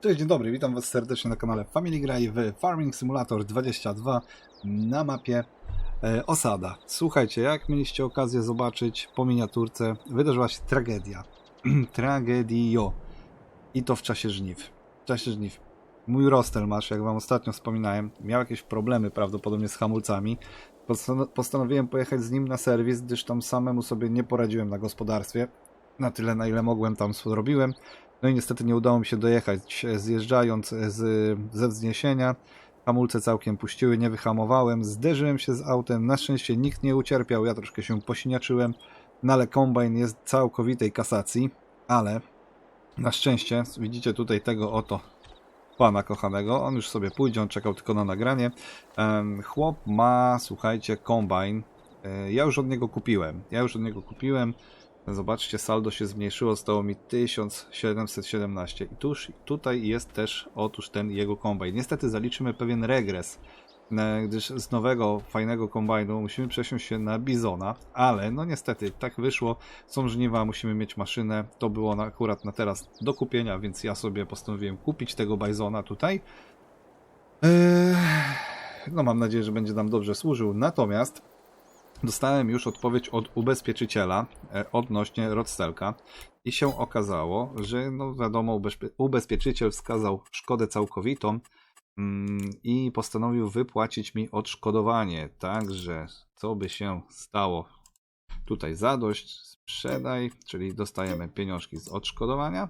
Cześć, dzień dobry, witam Was serdecznie na kanale Family Guy w Farming Simulator 22 na mapie e, Osada. Słuchajcie, jak mieliście okazję zobaczyć po miniaturce, wydarzyła się tragedia. Tragedio. I to w czasie żniw. W czasie żniw. Mój Rostelmasz, jak Wam ostatnio wspominałem, miał jakieś problemy prawdopodobnie z hamulcami. Postan- Postanowiłem pojechać z nim na serwis, gdyż tam samemu sobie nie poradziłem na gospodarstwie. Na tyle, na ile mogłem, tam zrobiłem. No i niestety nie udało mi się dojechać. Zjeżdżając z, ze wzniesienia, hamulce całkiem puściły, nie wyhamowałem, zderzyłem się z autem. Na szczęście nikt nie ucierpiał, ja troszkę się posiniaczyłem, no ale kombajn jest całkowitej kasacji, ale na szczęście widzicie tutaj tego oto pana kochanego. On już sobie pójdzie, on czekał tylko na nagranie. Chłop ma, słuchajcie, kombajn. E, Ja już od niego kupiłem. Ja już od niego kupiłem. Zobaczcie, saldo się zmniejszyło, stało mi 1717. I tuż tutaj jest też otóż ten jego kombajn. Niestety zaliczymy pewien regres, e, gdyż z nowego, fajnego kombajnu musimy przesiąść się na Bizona, ale no niestety tak wyszło, są żniwa, musimy mieć maszynę, to było na, akurat na teraz do kupienia, więc ja sobie postanowiłem kupić tego Bizona tutaj. Eee, no mam nadzieję, że będzie nam dobrze służył, natomiast Dostałem już odpowiedź od ubezpieczyciela e, odnośnie Rodstelka i się okazało, że no wiadomo, ubezpie- ubezpieczyciel wskazał szkodę całkowitą mm, i postanowił wypłacić mi odszkodowanie. Także co by się stało? Tutaj zadość, sprzedaj, czyli dostajemy pieniążki z odszkodowania.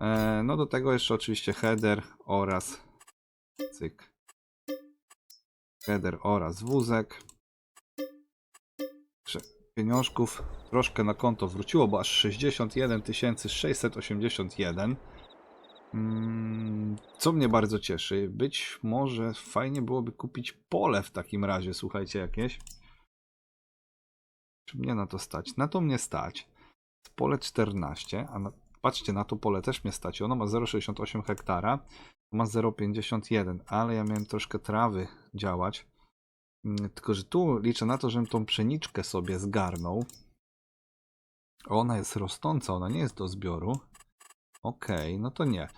E, No do tego jeszcze oczywiście header oraz cyk. Header oraz wózek pieniążków troszkę na konto wróciło, bo aż 61 681. Mm, Co mnie bardzo cieszy, być może fajnie byłoby kupić pole w takim razie, słuchajcie, jakieś. Czy mnie na to stać? Na to mnie stać. Pole 14, a na, patrzcie, na to pole też mnie stać. Ono ma 0,68 hektara, ma 0,51, ale ja miałem troszkę trawy działać. Mm, Tylko, że tu liczę na to, żebym tą pszeniczkę sobie zgarnął. Ona jest rosnąca, ona nie jest do zbioru. Okej, no to nie.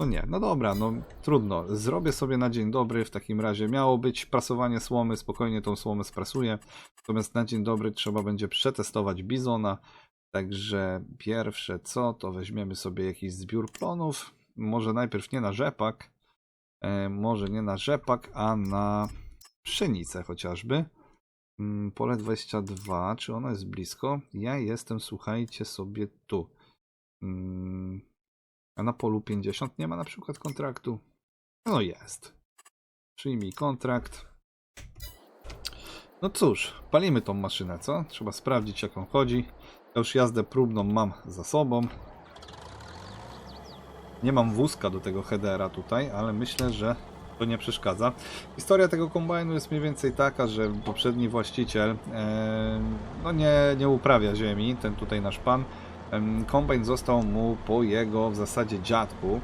To nie, no dobra, no trudno. Zrobię sobie na dzień dobry w takim razie. Miało być prasowanie słomy, spokojnie tą słomę sprasuję. Natomiast na dzień dobry trzeba będzie przetestować bizona. Także pierwsze co, to weźmiemy sobie jakiś zbiór plonów. Może najpierw nie na rzepak. E, może nie na rzepak, a na pszenicę chociażby. Mm, Pole 22, czy ono jest blisko? Ja jestem, słuchajcie sobie tu. Mm, A na polu 50 nie ma na przykład kontraktu? No jest. Przyjmij kontrakt. No cóż, palimy tą maszynę, co? Trzeba sprawdzić jak on chodzi. Ja już jazdę próbną mam za sobą. Nie mam wózka do tego headera tutaj, ale myślę, że to nie przeszkadza. Historia tego kombajnu jest mniej więcej taka, że poprzedni właściciel e, no nie, nie uprawia ziemi, ten tutaj nasz pan. Em, Kombajn został mu po jego w zasadzie dziadku.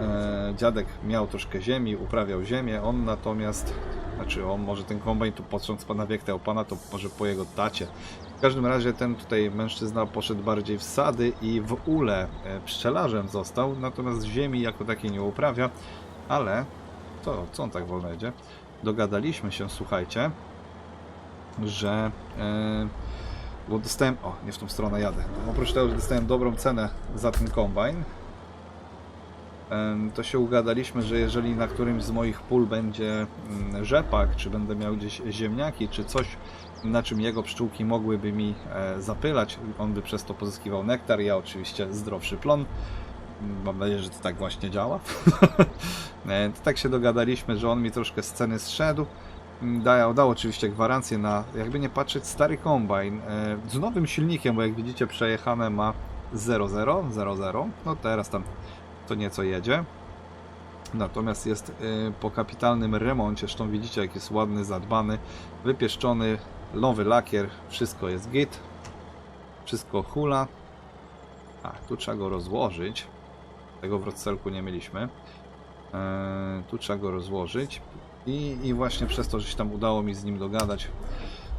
E, Dziadek miał troszkę ziemi, uprawiał ziemię, on natomiast, znaczy on może ten kombajn tu patrząc pana wiek tego pana, to może po jego tacie. W każdym razie ten tutaj mężczyzna poszedł bardziej w sady i w ule e, pszczelarzem został, natomiast ziemi jako takiej nie uprawia. Ale to co on tak wolno jedzie? Dogadaliśmy się, słuchajcie, że e, bo dostałem, o, nie w tą stronę jadę. Oprócz tego, że dostałem dobrą cenę za ten kombajn, to się ugadaliśmy, że jeżeli na którymś z moich pól będzie mm, rzepak, czy będę miał gdzieś ziemniaki, czy coś, na czym jego pszczółki mogłyby mi e, zapylać, on by przez to pozyskiwał nektar, ja oczywiście zdrowszy plon. Mam nadzieję, że to tak właśnie działa. E, to tak się dogadaliśmy, że on mi troszkę z ceny zszedł. Mm, Dał, dał oczywiście gwarancję na, jakby nie patrzeć, stary kombajn e, z nowym silnikiem, bo jak widzicie przejechane ma 0,0, 0,0. No teraz tam to nieco jedzie. Natomiast jest e, po kapitalnym remoncie, zresztą widzicie jak jest ładny, zadbany, wypieszczony, nowy lakier, wszystko jest git. Wszystko hula. A, tu trzeba go rozłożyć. Tego w Roccelku nie mieliśmy. Eee, tu trzeba go rozłożyć. I, I właśnie przez to, że się tam udało mi z nim dogadać,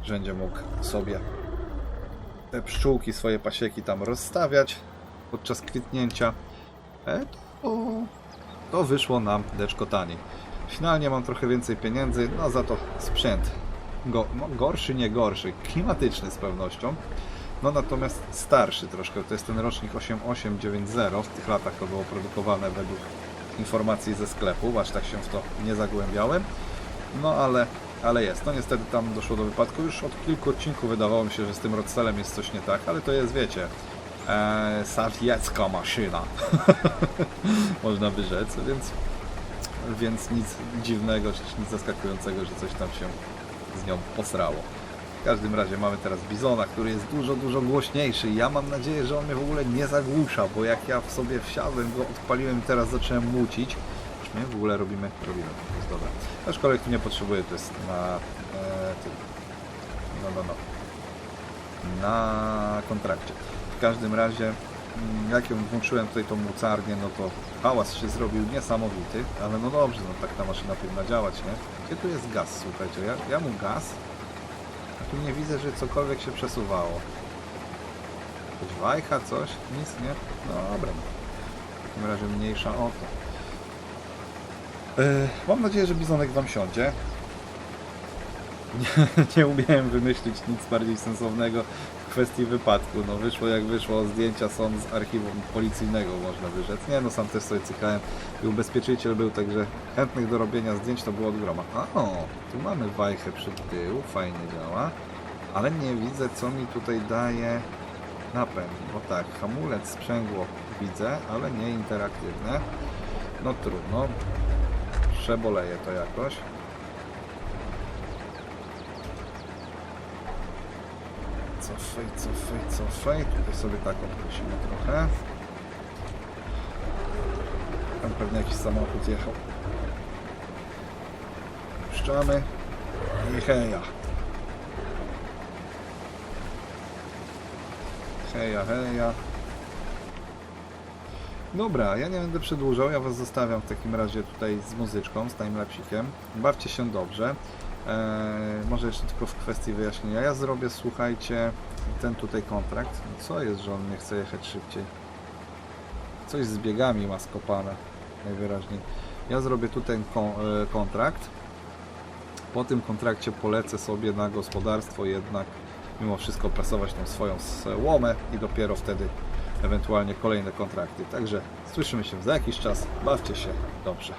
że będzie mógł sobie te pszczółki, swoje pasieki tam rozstawiać podczas kwitnięcia. e, to, to wyszło nam deczko taniej. Finalnie mam trochę więcej pieniędzy, no za to sprzęt go, no, gorszy, nie gorszy, klimatyczny z pewnością. No natomiast starszy troszkę, to jest ten rocznik 8890, w tych latach to było produkowane według informacji ze sklepu, aż tak się w to nie zagłębiałem. No ale, ale jest. No niestety tam doszło do wypadku. Już od kilku odcinków wydawało mi się, że z tym Rodcelem jest coś nie tak, ale to jest, wiecie, e, sowiecka maszyna. Można by rzec, więc, więc nic dziwnego, czy nic zaskakującego, że coś tam się z nią posrało. W każdym razie mamy teraz Bizona, który jest dużo, dużo głośniejszy ja mam nadzieję, że on mnie w ogóle nie zagłusza, bo jak ja w sobie wsiadłem, go odpaliłem i teraz zacząłem mucić, już my w ogóle robimy, robimy, to jest dobre. Aczkolwiek tu nie potrzebuję, to jest na e, no, no, no, na kontrakcie. W każdym razie, mm, jak ją włączyłem tutaj tą mocarnię, no to hałas się zrobił niesamowity, ale no dobrze, no tak ta maszyna powinna działać, nie? Gdzie tu jest gaz, słuchajcie, ja, ja mu gaz, tu nie widzę, że cokolwiek się przesuwało. Jakaś wajcha, coś? Nic, nie? No dobra. W takim razie mniejsza o to. Yy, mam nadzieję, że bizonek Wam siądzie. Nie, nie umiałem wymyślić nic bardziej sensownego kwestii wypadku. No wyszło jak wyszło, zdjęcia są z archiwum policyjnego, można by rzec. Nie no, sam też sobie cykałem i ubezpieczyciel był, także chętnych do robienia zdjęć to było od groma. A o, tu mamy wajchę przed tyłu, fajnie działa, ale nie widzę co mi tutaj daje napęd, bo tak, hamulec, sprzęgło widzę, ale nie interaktywne. No trudno, przeboleję to jakoś. Cofaj, cofaj, cofaj. Tutaj sobie tak odprosimy trochę. Tam pewnie jakiś samochód jechał. Puszczamy. I heja. Heja, heja. Dobra, ja nie będę przedłużał, ja Was zostawiam w takim razie tutaj z muzyczką, z timelapsikiem. Bawcie się dobrze. Eee, może jeszcze tylko w kwestii wyjaśnienia. Ja zrobię, słuchajcie, ten tutaj kontrakt. Co jest, że on nie chce jechać szybciej? Coś z biegami ma skopane, najwyraźniej. Ja zrobię tutaj e, kontrakt. Po tym kontrakcie polecę sobie na gospodarstwo jednak mimo wszystko prasować tą swoją słomę i dopiero wtedy ewentualnie kolejne kontrakty. Także słyszymy się za jakiś czas. Bawcie się dobrze.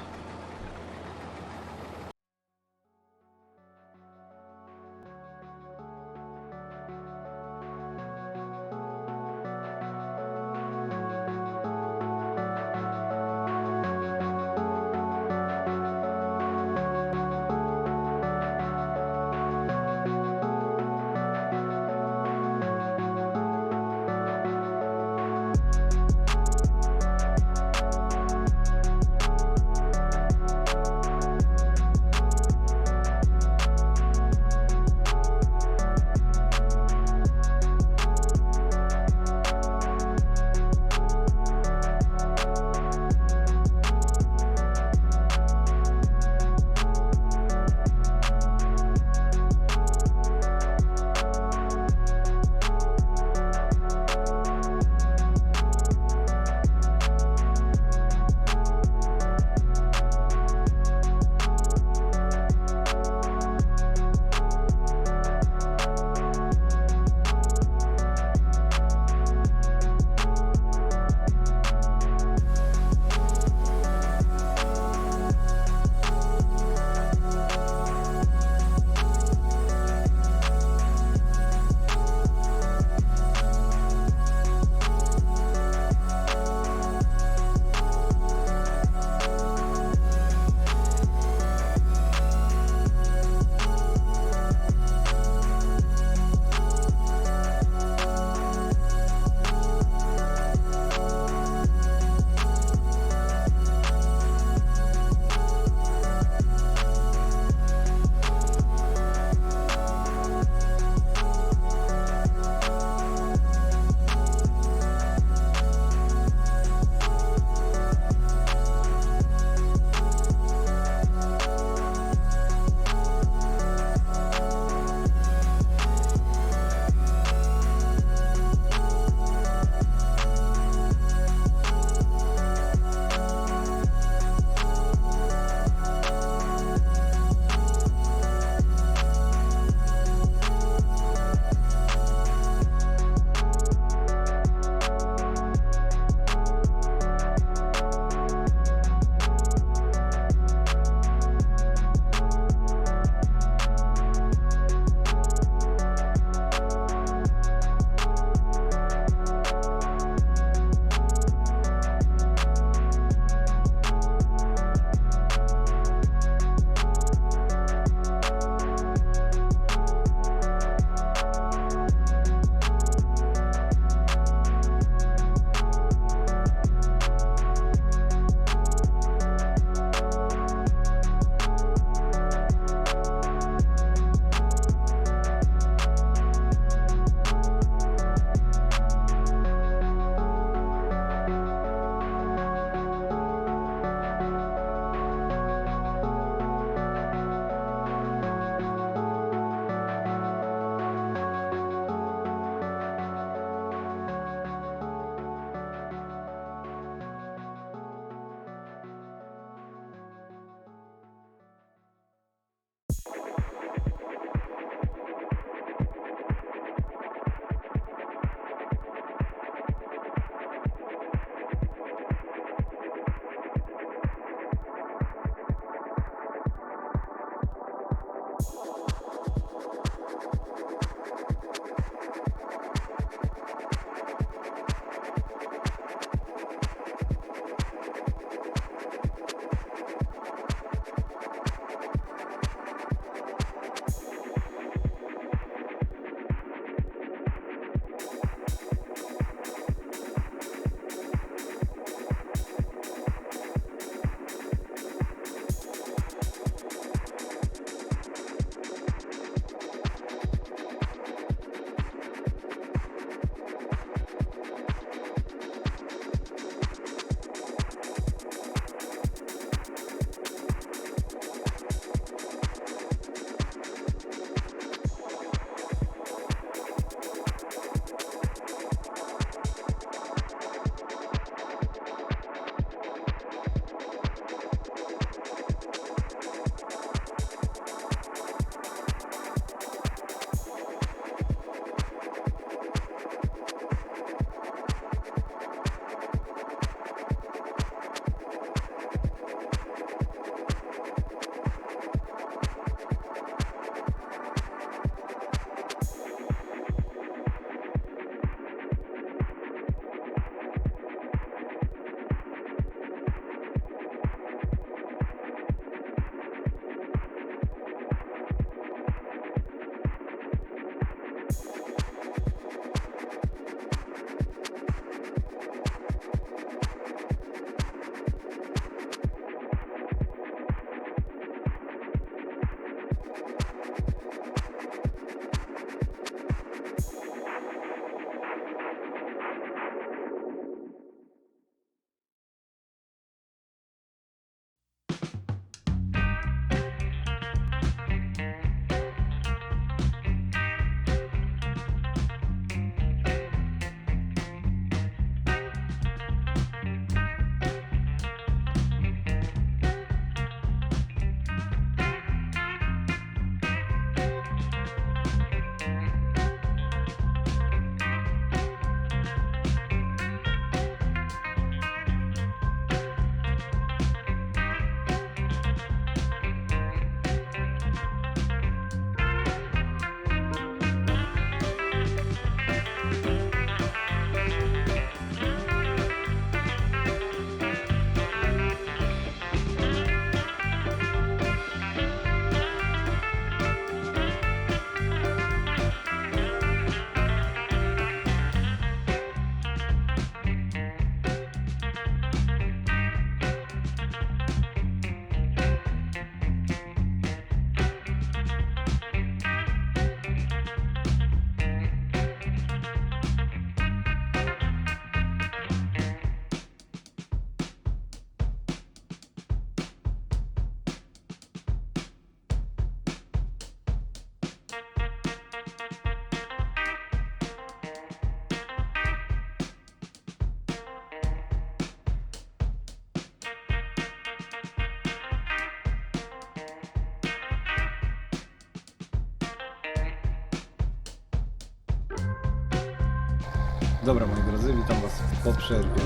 Dobra, moi drodzy, witam Was po przerwie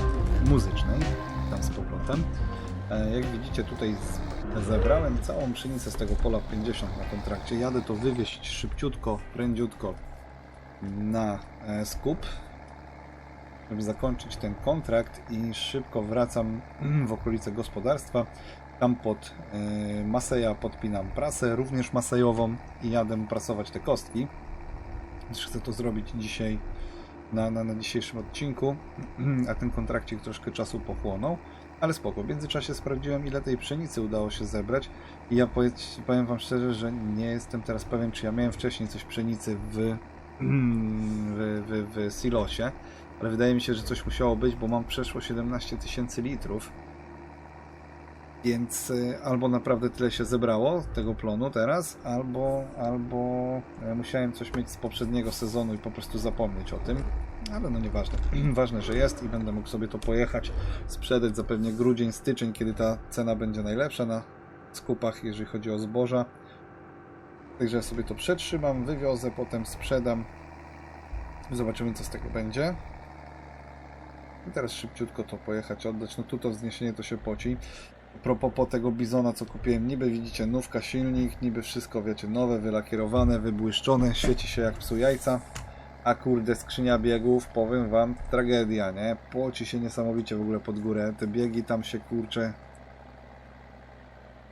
muzycznej. Witam z powrotem. E, Jak widzicie, tutaj zebrałem całą pszenicę z tego pola 50 na kontrakcie. Jadę to wywieźć szybciutko, prędziutko na e, skup, żeby zakończyć ten kontrakt i szybko wracam mm, w okolice gospodarstwa. Tam pod e, Maseja podpinam prasę, również masejową i jadę prasować te kostki. Chcę to zrobić dzisiaj na, na, na dzisiejszym odcinku, a ten kontrakcik troszkę czasu pochłonął, ale spoko. W międzyczasie sprawdziłem, ile tej pszenicy udało się zebrać i ja powiedz, powiem Wam szczerze, że nie jestem teraz pewien, czy ja miałem wcześniej coś pszenicy w, w, w, w silosie, ale wydaje mi się, że coś musiało być, bo mam przeszło 17 tysięcy litrów. Więc y, albo naprawdę tyle się zebrało tego plonu teraz, albo, albo e, musiałem coś mieć z poprzedniego sezonu i po prostu zapomnieć o tym. Ale no nieważne. Ważne, że jest i będę mógł sobie to pojechać, sprzedać zapewne grudzień, styczeń, kiedy ta cena będzie najlepsza na skupach, jeżeli chodzi o zboża. Także ja sobie to przetrzymam, wywiozę, potem sprzedam. Zobaczymy, co z tego będzie. I teraz szybciutko to pojechać, oddać. No tu to wzniesienie to się poci. Propos po tego bizona, co kupiłem, niby widzicie, nówka silnik, niby wszystko, wiecie, nowe, wylakierowane, wybłyszczone, świeci się jak psu jajca. A kurde, skrzynia biegów, powiem wam, tragedia, nie? Poci się niesamowicie w ogóle pod górę. Te biegi tam się, kurcze,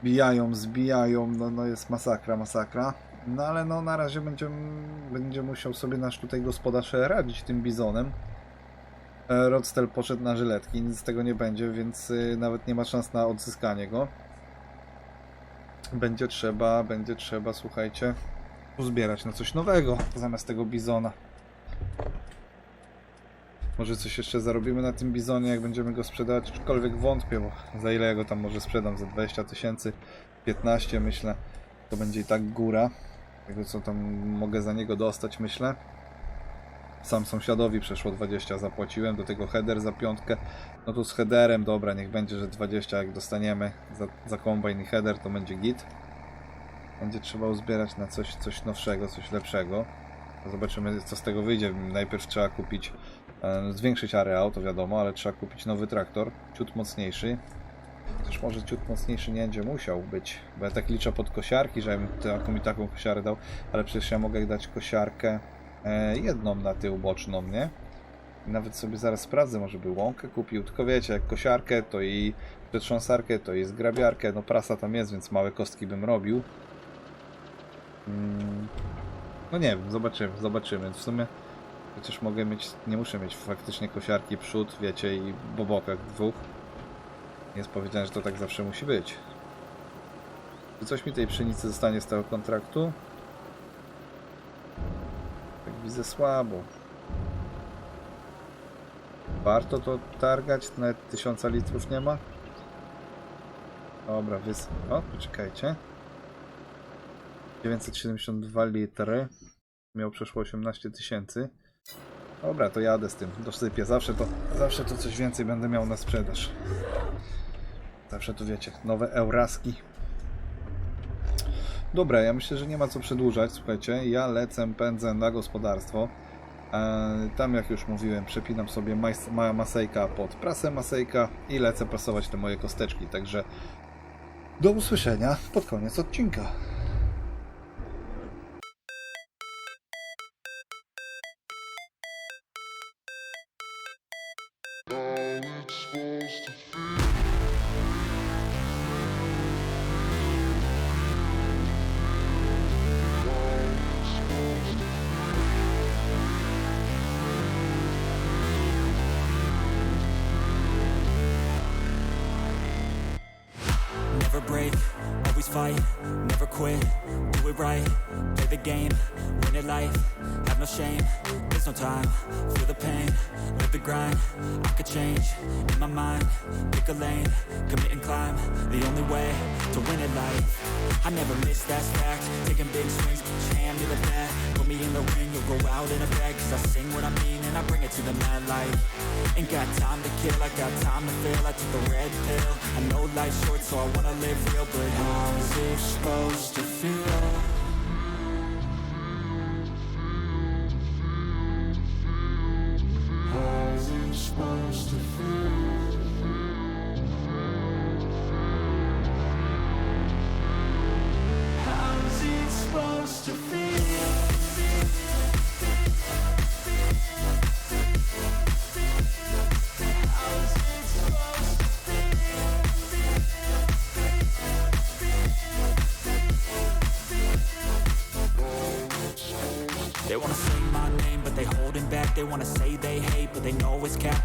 bijają, zbijają, no, no jest masakra, masakra. No ale no na razie będzie, będzie musiał sobie nasz tutaj gospodarz radzić tym bizonem. E, Rodstel poszedł na żyletki, nic z tego nie będzie, więc y, nawet nie ma szans na odzyskanie go. Będzie trzeba, będzie trzeba, słuchajcie, uzbierać na coś nowego zamiast tego bizona. Może coś jeszcze zarobimy na tym bizonie, jak będziemy go sprzedawać, aczkolwiek wątpię, bo za ile ja go tam może sprzedam? Za 20 tysięcy, 15 myślę, to będzie i tak góra. Tego co tam mogę za niego dostać, myślę. Sam sąsiadowi przeszło 20 zapłaciłem, do tego header za piątkę. No to z headerem, dobra, niech będzie, że 20 jak dostaniemy za, za kombajn i header, to będzie git. Będzie trzeba uzbierać na coś, coś nowszego, coś lepszego. Zobaczymy co z tego wyjdzie. Najpierw trzeba kupić, e, zwiększyć areał, to wiadomo, ale trzeba kupić nowy traktor, ciut mocniejszy. Chociaż może ciut mocniejszy nie będzie musiał być, bo ja tak liczę pod kosiarki, że ja bym taką mi taką kosiarę dał, ale przecież ja mogę dać kosiarkę jedną na tył boczną, nie? I nawet sobie zaraz sprawdzę, może by łąkę kupił, tylko wiecie, jak kosiarkę, to i przetrząsarkę, to i zgrabiarkę, no prasa tam jest, więc małe kostki bym robił. Mm, no nie wiem, zobaczymy, zobaczymy. W sumie chociaż mogę mieć, nie muszę mieć faktycznie kosiarki przód, wiecie, i po bokach dwóch. Jest powiedziane, że to tak zawsze musi być. Czy coś mi tej pszenicy zostanie z tego kontraktu? Widzę słabo. Warto to targać? Nawet tysiąca litrów nie ma? Dobra, wys... O, poczekajcie. 972 litry. Miał przeszło 18 tysięcy. Dobra, to jadę z tym. Dosypię. Zawsze to, zawsze to coś więcej będę miał na sprzedaż. Zawsze tu wiecie, nowe euraski. Dobra, ja myślę, że nie ma co przedłużać. Słuchajcie, ja lecę, pędzę na gospodarstwo. E, Tam, jak już mówiłem, przepinam sobie majs- ma masejka pod prasę masejka i lecę prasować te moje kosteczki. Także do usłyszenia pod koniec odcinka. Never fight, never quit, do it right, play the game, win it life, have no shame, there's no time, feel the pain, live the grind, I could change, in my mind, pick a lane, commit and climb, the only way to win it life, I never miss that's fact, taking big swings, your hand to the bat, put me in the ring, you'll go out in a bag, cause I sing what I mean and I bring it to the mad light, ain't got time to kill, I got time to feel, I took the red pill, I know life's short so I wanna live real, but how's exposed.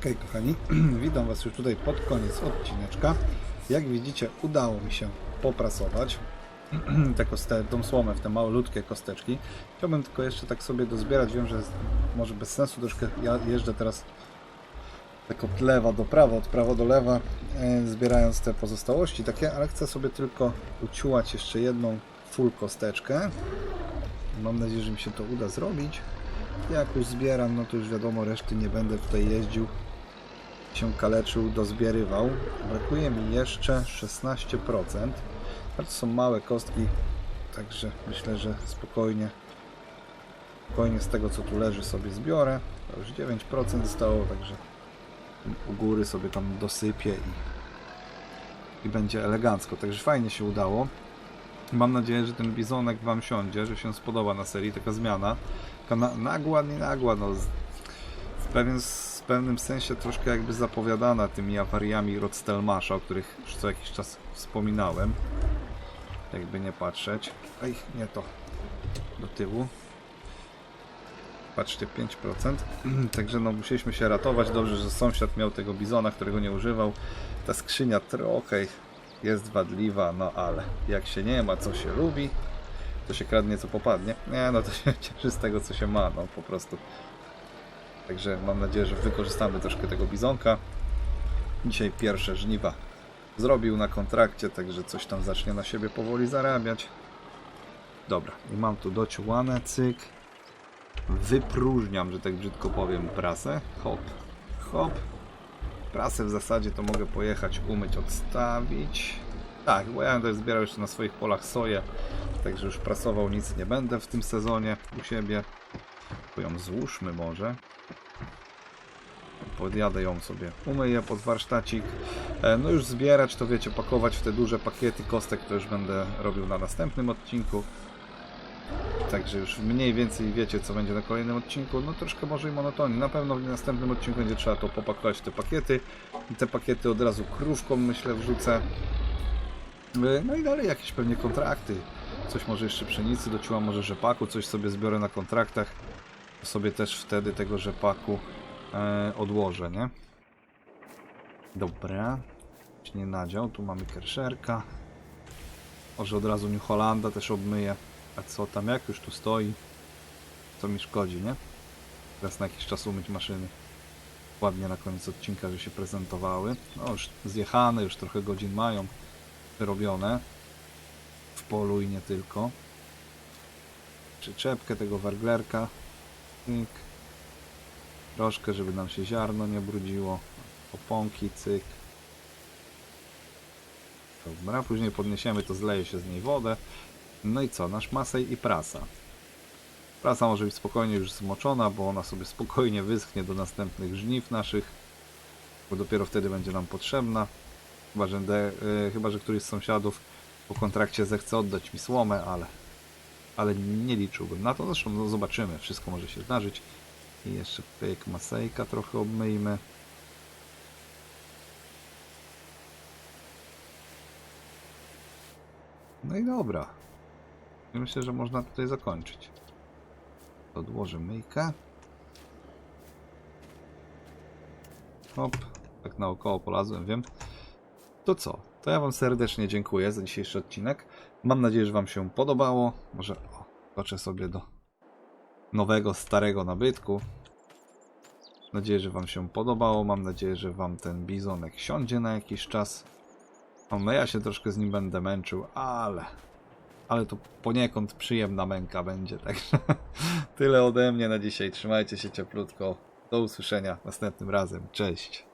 Okej, kochani, witam Was już tutaj pod koniec odcineczka. Jak widzicie, udało mi się poprasować tę koste- tą słomę w te malutkie kosteczki. Chciałbym tylko jeszcze tak sobie dozbierać. Wiem, że może bez sensu troszkę. Ja jeżdżę teraz tak od lewa do prawa, od prawa do lewa, e, zbierając te pozostałości takie, ale chcę sobie tylko uciułać jeszcze jedną full kosteczkę. Mam nadzieję, że mi się to uda zrobić. Jak już zbieram, no to już wiadomo, reszty nie będę tutaj jeździł się kaleczył, dozbierywał. Brakuje mi jeszcze 16%. Ale to są małe kostki, także myślę, że spokojnie, spokojnie z tego co tu leży sobie zbiorę. To już 9% zostało, także u góry sobie tam dosypię i, i będzie elegancko. Także fajnie się udało. Mam nadzieję, że ten bizonek Wam siądzie, że się spodoba na serii taka zmiana. Taka na, nagła, nie nagła, no z, w, pewien, pewnym sensie troszkę jakby zapowiadana tymi awariami Rodstelmasza, o których już co jakiś czas wspominałem. Jakby nie patrzeć. Ej, nie to. Do tyłu. Patrzcie, 5%. Także no musieliśmy się ratować. Dobrze, że sąsiad miał tego bizona, którego nie używał. Ta skrzynia trochę jest wadliwa, no ale jak się nie ma, co się lubi, to się kradnie, co popadnie. Nie, no to się cieszy z tego, co się ma, no po prostu. Także mam nadzieję, że wykorzystamy troszkę tego bizonka. Dzisiaj pierwsze żniwa zrobił na kontrakcie, także coś tam zacznie na siebie powoli zarabiać. Dobra, i mam tu dociułane, cyk. Wypróżniam, że tak brzydko powiem, prasę. Hop, hop. Prasę w zasadzie to mogę pojechać, umyć, odstawić. Tak, bo ja też zbierał jeszcze na swoich polach soję, także już prasował nic nie będę w tym sezonie u siebie. To ją złóżmy może. Podjadę ją sobie, umyję pod warsztacik. E, No już zbierać to wiecie, pakować w te duże pakiety kostek to już będę robił na następnym odcinku. Także już mniej więcej wiecie, co będzie na kolejnym odcinku. No troszkę może i monotonii. Na pewno w następnym odcinku będzie trzeba to popakować te pakiety. I te pakiety od razu kruszką, myślę, wrzucę. Y, No i dalej jakieś pewnie kontrakty. Coś może jeszcze pszenicy dociłam, może rzepaku, coś sobie zbiorę na kontraktach. Sobie też wtedy tego rzepaku e, odłożę, nie? Dobra. Się nie nadział. Tu mamy kerszerka. Może od razu New Hollanda też obmyję. A co tam, jak już tu stoi? Co mi szkodzi, nie? Teraz na jakiś czas umyć maszyny. Ładnie na koniec odcinka, że się prezentowały. No już zjechane, już trochę godzin mają wyrobione. W polu i nie tylko. Przyczepkę tego warglerka. Cyk. Troszkę, żeby nam się ziarno nie brudziło. Oponki, cyk. Dobra, później podniesiemy to, zleje się z niej wodę. No i co? Nasz masej i prasa. Prasa może być spokojnie już zmoczona, bo ona sobie spokojnie wyschnie do następnych żniw naszych, bo dopiero wtedy będzie nam potrzebna. Chyba, że, de, y, chyba, że któryś z sąsiadów po kontrakcie zechce oddać mi słomę, ale, ale nie liczyłbym na to. Zresztą no, zobaczymy, wszystko może się zdarzyć. I jeszcze pyk masejka trochę obmyjmy. No i dobra. Myślę, że można tutaj zakończyć. Odłożę myjkę. Hop, tak naokoło polazłem, wiem. To co? To ja Wam serdecznie dziękuję za dzisiejszy odcinek. Mam nadzieję, że Wam się podobało. Może o, skoczę sobie do nowego, starego nabytku. Mam nadzieję, że Wam się podobało. Mam nadzieję, że Wam ten bizonek siądzie na jakiś czas. No ja się troszkę z nim będę męczył, ale ale to poniekąd przyjemna męka będzie, także tyle ode mnie na dzisiaj. Trzymajcie się cieplutko. Do usłyszenia następnym razem. Cześć.